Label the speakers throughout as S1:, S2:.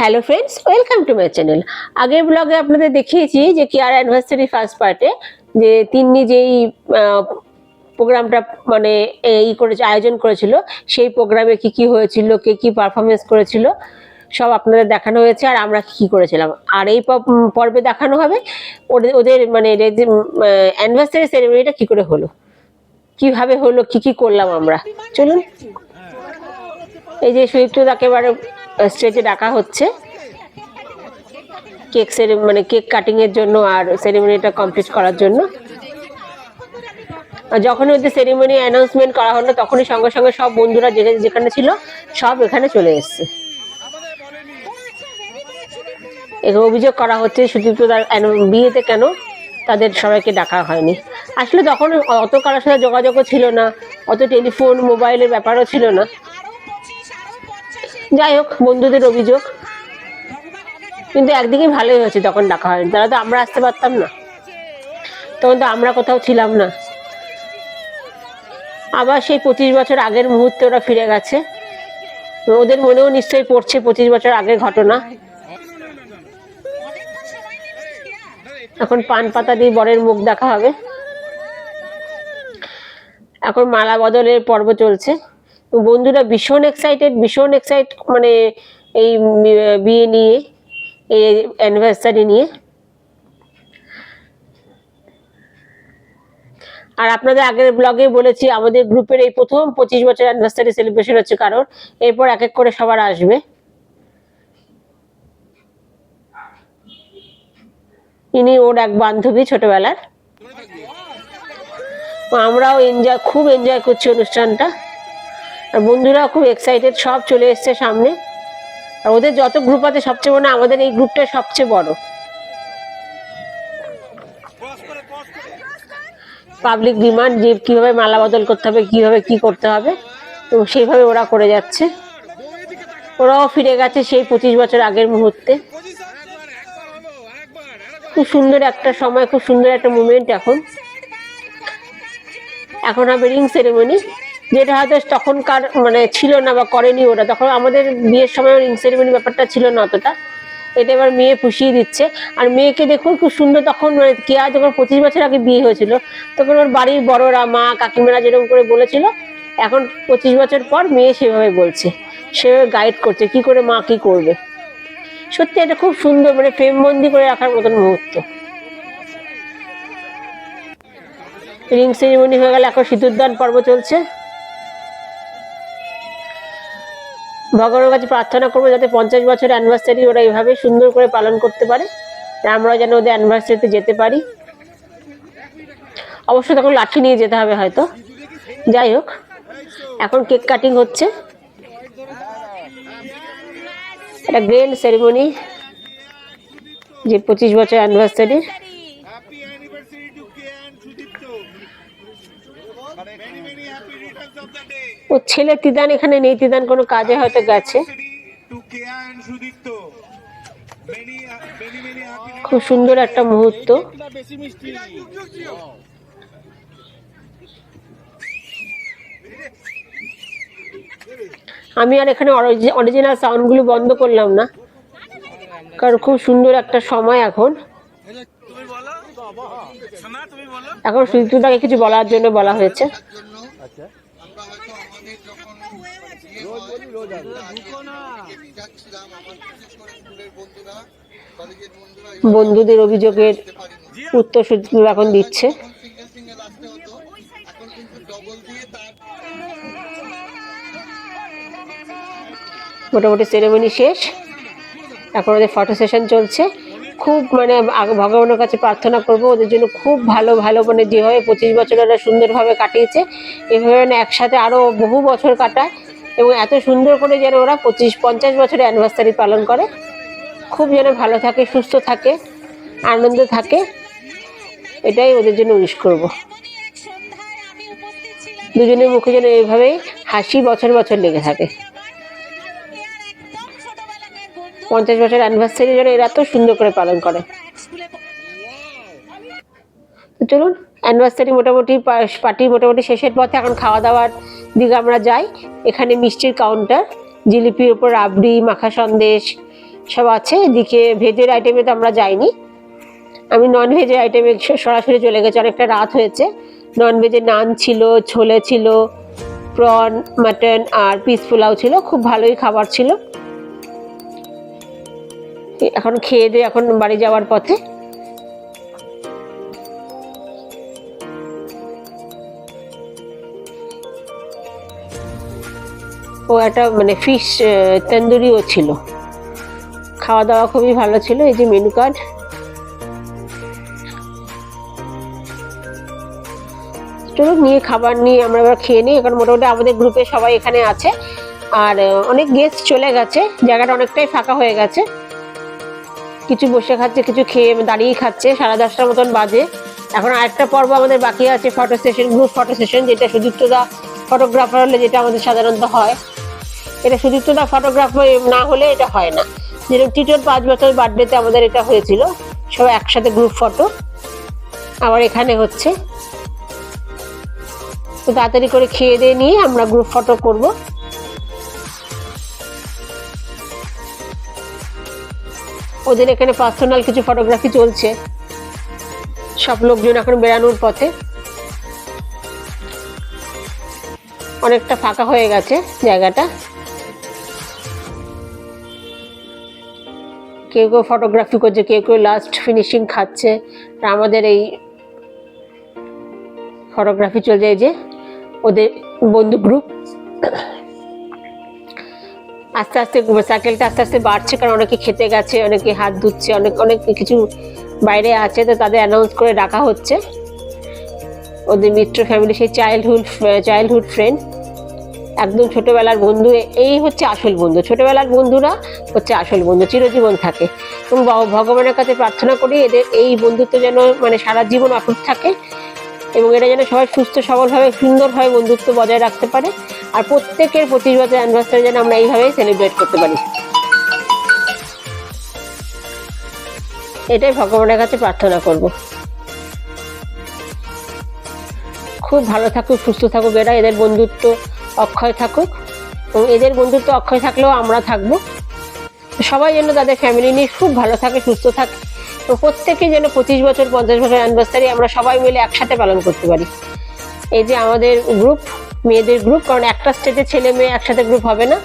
S1: Hello friends welcome to my channel আগের ব্লগে আপনাদের দেখিয়েছি যে কেয়ার অ্যানিভার্সারি ফার্স্ট পার্টে যে তিন্নি যেই প্রোগ্রামটা মানে এই করেছে, আয়োজন করেছিল, সেই প্রোগ্রামে কি কি হয়েছিল, কে কি পারফরমেন্স করেছিল, সব আপনাদের দেখানো হয়েছে আর আমরা কি করেছিলাম। আর এই পর্বে দেখানো হবে, ওদের ওদের মানে অ্যানিভার্সারি সেরেমনিটা কি করে হলো? কীভাবে হলো, কি কি করলাম আমরা? চলুন। এই যে সুদীপ্তদাকে একেবারে স্টেজে ডাকা হচ্ছে। কেক সেরে মানে কেক কাটিং এর জন্য আর সেরেমনিটা কমপ্লিট করার জন্য। আর যখনই ওদের সেরিমনি অ্যানাউন্সমেন্ট করা হলো, তখনই সঙ্গে সঙ্গে সব বন্ধুরা যে- যেখানে ছিল, সব এখানে চলে এসছে। এখানে অভিযোগ করা হচ্ছে সুদীপ্ত বিয়েতে কেন তাদের সবাইকে ডাকা হয়নি। আসলে তখন অত কারোর সাথে যোগাযোগও ছিল না, অত টেলিফোন, মোবাইলের ব্যাপারও ছিল না। যাই হোক, বন্ধুদের অভিযোগ। কিন্তু একদিকে ভালোই হয়েছে তখন ডাকা হয়নি। তাহলে তো আমরা আসতে পারতাম না। তখন তো আমরা কোথাও ছিলাম না। আবার সেই পঁচিশ বছর আগের মুহূর্তে ওরা ফিরে গেছে। ওদের মনেও নিশ্চয়ই পড়ছে পঁচিশ বছর আগের ঘটনা। এখন পান পাতা দিয়ে বরের মুখ দেখা হবে। এখন মালা বদলের পর্ব চলছে। বন্ধুরা ভীষণ এক্সাইটেড ভীষণ এক্সাইট মানে এই বিয়ে নিয়ে, এই অ্যানিভার্সারি নিয়ে। আর আপনাদের আগের ব্লগে বলেছি, আমাদের গ্রুপের এই প্রথম পঁচিশ বছর অ্যানিভার্সারি সেলিব্রেশন হচ্ছে কারোর, এরপর এক এক করে সবার আসবে। ইনি ওর এক বান্ধবী ছোটবেলার। আমরাও এনজয় খুব এনজয় করছি অনুষ্ঠানটা। আর বন্ধুরাও খুব এক্সাইটেড সব চলে এসছে সামনে। আর ওদের যত গ্রুপ আছে, সবচেয়ে মনে আমাদের এই গ্রুপটা সবচেয়ে বড়। পাবলিক ডিমান্ড যে কীভাবে মালা বদল করতে হবে, কীভাবে কি করতে হবে, তো সেইভাবে ওরা করে যাচ্ছে। ওরাও ফিরে গেছে সেই পঁচিশ বছর আগের মুহূর্তে। খুব সুন্দর একটা সময়, খুব সুন্দর একটা মুমেন্ট এখন। এখন হবে রিং সেরেমনি যেটা হয়তো তখনকার মানে ছিল না বা করেনি ওরা তখন আমাদের বিয়ের সময় রিং সেরেমনি ব্যাপারটা ছিল না অতটা। এটা এবার মেয়ে পুষিয়ে দিচ্ছে। আর মেয়েকে দেখুন খুব সুন্দর তখন মানে কেয়া যখন পঁচিশ বছর আগে বিয়ে হয়েছিল। তখন ওর বাড়ির বড়রা, মা, কাকিমারা যেরকম করে বলেছিল, এখন পঁচিশ বছর পর মেয়ে সেভাবে বলছে, সেভাবে গাইড করছে, কি করে মা কি করবে। সত্যি এটা খুব সুন্দর মানে প্রেমবন্দি করে রাখার মতন মুহূর্ত। রিং সেরিমনি হয়ে গেলে, এখন সিঁদুরদান পর্ব চলছে। ভগবানের কাছে প্রার্থনা করব যাতে পঞ্চাশ বছর অ্যানিভার্সারি ওরা এইভাবে সুন্দর করে পালন করতে পারে আমরা যেন ওদের অ্যানিভার্সারিতে যেতে পারি। অবশ্য তখন লাঠি নিয়ে যেতে হবে হয়তো। যাই হোক, এখন কেক কাটিং হচ্ছে। একটা গ্র্যান্ড সেরিমনি যে পঁচিশ বছর অ্যানিভার্সারি ও ছেলে তিদান এখানে নেই তিদান কোনো কাজে হয়তো গেছে। খুব সুন্দর একটা মুহূর্ত। আমি আর এখানে অরিজিনাল সাউন্ডগুলো বন্ধ করলাম না কারণ খুব সুন্দর একটা সময় এখন। এখন সুজিতুদাকে কিছু বলার জন্য বলা হয়েছে। বন্ধুদের অভিযোগের উত্তর এখন দিচ্ছে। মোটামুটি সেরেমনি শেষ। এখন ওদের ফটো সেশন চলছে। খুব মানে ভগবানের কাছে প্রার্থনা করব, ওদের জন্য খুব ভালো ভালো মানে যেভাবে পঁচিশ বছর ওরা সুন্দরভাবে কাটিয়েছে। এভাবে মানে একসাথে আরও বহু বছর কাটায় এবং এত সুন্দর করে যেন ওরা পঁচিশ, পঞ্চাশ বছরের অ্যানিভার্সারি পালন করে। খুব যেন ভালো থাকে, সুস্থ থাকে, আনন্দ থাকে, এটাই ওদের জন্য উইশ করব। দুজনের মুখে যেন এইভাবেই হাসি বছর বছর লেগে থাকে। পঞ্চাশ বছর অ্যানিভার্সারি যেন এরা এত সুন্দর করে পালন করে। চলুন অ্যানিভার্সারি মোটামুটি পার্টি মোটামুটি শেষের পথে এখন খাওয়া দাওয়ার দিকে আমরা যাই। এখানে মিষ্টির কাউন্টার জিলিপির ওপর রাবড়ি, মাখা সন্দেশ সব আছে। এদিকে ভেজের আইটেমে তো আমরা যাইনি। আমি নন ভেজের আইটেমে সরাসরি চলে গেছি, অনেকটা রাত হয়েছে। নন ভেজে নান ছিল, ছোলে ছিল প্রন মাটন আর পিস পোলাও ছিল। খুব ভালোই খাবার ছিল। এখন খেয়ে দিয়ে এখন বাড়ি যাওয়ার পথে। ও একটা মানে ফিশ তন্দুরিও ছিল। খাওয়া দাওয়া খুবই ভালো ছিল, এই যে মেনু কার্ড চলুন, নিয়ে খাবার নিয়ে আমরা এবার খেয়ে নিই এখন মোটামুটি আমাদের গ্রুপে সবাই এখানে আছে। আর অনেক গেস্ট চলে গেছে, জায়গাটা অনেকটাই ফাঁকা হয়ে গেছে। কিছু বসে খাচ্ছে, কিছু খেয়ে দাঁড়িয়ে খাচ্ছে, সাড়ে দশটার মতন বাজে। এখন আরেকটা পর্ব আমাদের বাকি আছে photo session group photo session যেটা সুদীপ্ত দা ফটোগ্রাফার হলে যেটা আমাদের সাধারণত হয়। এটা সুদীপ্ত দা ফটোগ্রাফার না হলে এটা হয় না। যেরকম টিটোর পাঁচ বছর বার্থডেতে আমাদের এটা হয়েছিল, সবাই একসাথে গ্রুপ ফটো আবার এখানে হচ্ছে। তো তাড়াতাড়ি করে খেয়ে দিয়ে নিয়ে আমরা গ্রুপ ফটো করব। ওদের এখানে পার্সোনাল কিছু ফটোগ্রাফি চলছে। সব লোকজন এখন বেড়ানোর পথে। অনেকটা ফাঁকা হয়ে গেছে জায়গাটা। কেউ কেউ ফটোগ্রাফি করছে, কেউ কেউ লাস্ট ফিনিশিং খাচ্ছে। আমাদের এই ফটোগ্রাফি চলছে এই যে ওদের বন্ধু গ্রুপ আস্তে আস্তে সাইকেলটা আস্তে আস্তে বাড়ছে, কারণ অনেকে খেতে গেছে, অনেকে হাত ধুচ্ছে, অনেক অনেক কিছু বাইরে আছে, তো তাদের অ্যানাউন্স করে ডাকা হচ্ছে। ওদের মিত্র ফ্যামিলি সেই চাইল্ডহুড চাইল্ডহুড ফ্রেন্ড একদম ছোটবেলার বন্ধু এই হচ্ছে আসল বন্ধু। ছোটোবেলার বন্ধুরা হচ্ছে আসল বন্ধু, চিরজীবন থাকে। এবং ভগবানের কাছে প্রার্থনা করি, এদের এই বন্ধুত্ব যেন মানে সারা জীবন অটুট থাকে, এবং এটা যেন সবাই সুস্থ, সবলভাবে, সুন্দরভাবে বন্ধুত্ব বজায় রাখতে পারে। আর প্রত্যেকের পঁচিশ বছর অ্যানিভার্সারি যেন আমরা এইভাবেই সেলিব্রেট করতে পারি। এটাই ভগবানের কাছে প্রার্থনা করব। খুব ভালো থাকুক, সুস্থ থাকুক এরা এদের বন্ধুত্ব অক্ষয় থাকুক। এবং এদের বন্ধুত্ব অক্ষয় থাকলেও আমরা থাকব। সবাই যেন তাদের ফ্যামিলি নিয়ে খুব ভালো থাকে, সুস্থ থাকে। তো প্রত্যেকে যেন পঁচিশ বছর, পঞ্চাশ বছর অ্যানিভার্সারি আমরা সবাই মিলে একসাথে পালন করতে পারি। এই যে আমাদের গ্রুপ মেয়েদের গ্রুপ কারণ একটা স্টেজে ছেলে মেয়ে একসাথে গ্রুপ হবে না।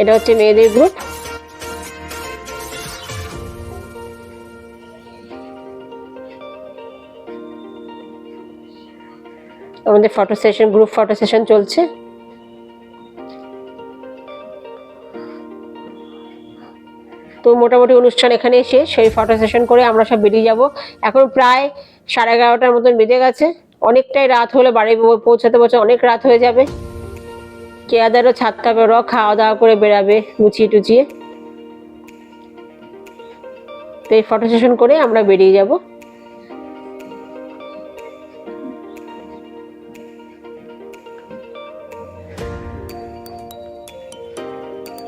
S1: এটা হচ্ছে মেয়েদের গ্রুপ আমাদের photo session group photo session চলছে। তো মোটামুটি অনুষ্ঠান এখানে শেষ, সেই ফটো সেশন করে আমরা সব বেরিয়ে যাব। এখন প্রায় সাড়ে এগারোটার মতন বেজে গেছে। অনেকটাই রাত হলে বাড়ি পৌঁছাতে পৌঁছে অনেক রাত হয়ে যাবে। কেয়াদারও ছাদটা বেরো খাওয়া দাওয়া করে বেরাবে গুছিয়ে টুচিয়ে তো এই ফটো সেশন করে আমরা বেরিয়ে যাব।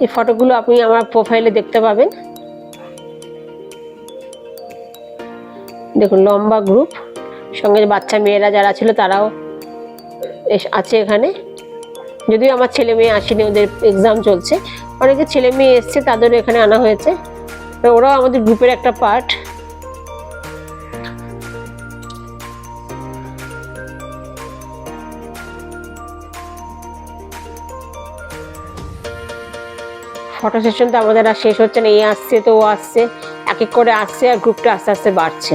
S1: এই ফটোগুলো আপনি আমার প্রোফাইলে দেখতে পাবেন। দেখুন, লম্বা গ্রুপ সঙ্গে বাচ্চা মেয়েরা যারা ছিল তারাও আছে এখানে। যদিও আমার ছেলে মেয়ে আসেনি, ওদের এক্সাম চলছে। অনেকে ছেলে মেয়ে এসছে, তাদেরও এখানে আনা হয়েছে। ওরাও আমাদের গ্রুপের একটা পার্ট ফটো সেশন তো আমাদের আর শেষ হচ্ছে না এই আসছে, তো ও আসছে, এক এক করে আসছে আর গ্রুপটা আস্তে আস্তে বাড়ছে।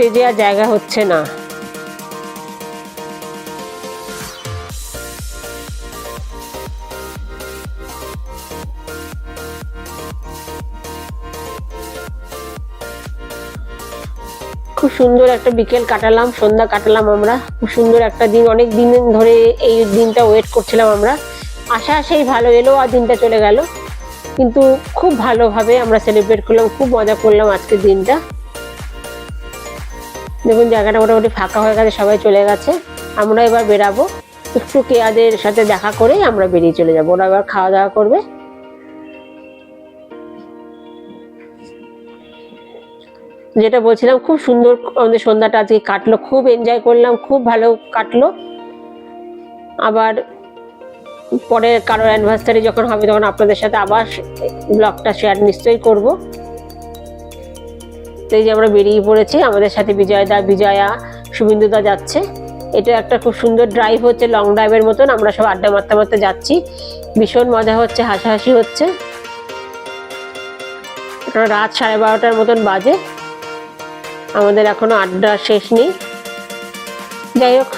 S1: স্টেজে আর জায়গা হচ্ছে না। খুব সুন্দর একটা বিকেল কাটালাম, সন্ধ্যা কাটালাম আমরা। খুব সুন্দর একটা দিন, অনেক দিন ধরে এই দিনটা ওয়েট করছিলাম আমরা। আশা সেই ভালো এলো আর দিনটা চলে গেল। কিন্তু খুব ভালোভাবে আমরা সেলিব্রেট করলাম, খুব মজা করলাম আজকের দিনটা। দেখুন জায়গাটা মোটামুটি ফাঁকা হয়ে গেছে, সবাই চলে গেছে। আমরা এবার বেরাবো। একটু কেয়াদের সাথে দেখা করেই আমরা বেরিয়ে চলে যাব। ওরা এবার খাওয়া দাওয়া করবে। যেটা বলছিলাম, খুব সুন্দর আমাদের সন্ধ্যাটা আজকে কাটলো। খুব এনজয় করলাম, খুব ভালো কাটলো। আবার পরে কারোর অ্যানিভার্সারি যখন হবে, তখন আপনাদের সাথে আবার ব্লগটা শেয়ার নিশ্চয়ই করব। তো এই যে আমরা বেরিয়ে পড়েছি। আমাদের সাথে বিজয়দা, বিজয়া, শুভেন্দুদা যাচ্ছে। এটা একটা খুব সুন্দর ড্রাইভ হচ্ছে লং ড্রাইভের মতন। আমরা সব আড্ডা মারতে মারতে যাচ্ছি। ভীষণ মজা হচ্ছে, হাসাহাসি হচ্ছে। রাত সাড়ে বারোটার মতন বাজে। আমাদের এখনও আড্ডা শেষ নেই। যাই হোক,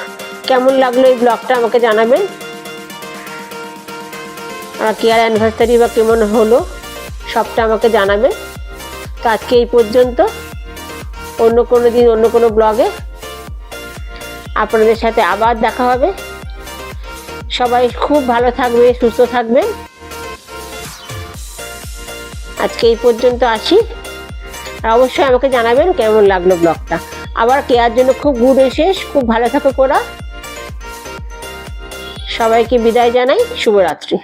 S1: কেমন লাগল এই ব্লগটা আমাকে জানাবেন? আর কেয়ার অ্যানিভার্সারি বা কেমন হলো, সবটা আমাকে জানাবেন। তো আজকে এই পর্যন্ত। অন্য কোনো দিন, অন্য কোনো ব্লগে। আপনাদের সাথে আবার দেখা হবে। সবাই খুব ভালো থাকবে, সুস্থ থাকবেন আজকে এই পর্যন্ত আসি। আর অবশ্যই আমাকে জানাবেন কেমন লাগল ব্লগটা। আবার কেয়ার জন্য খুব গুড শেষ খুব ভালো থাকো কোরা সবাইকে বিদায় জানাই, শুভরাত্রি।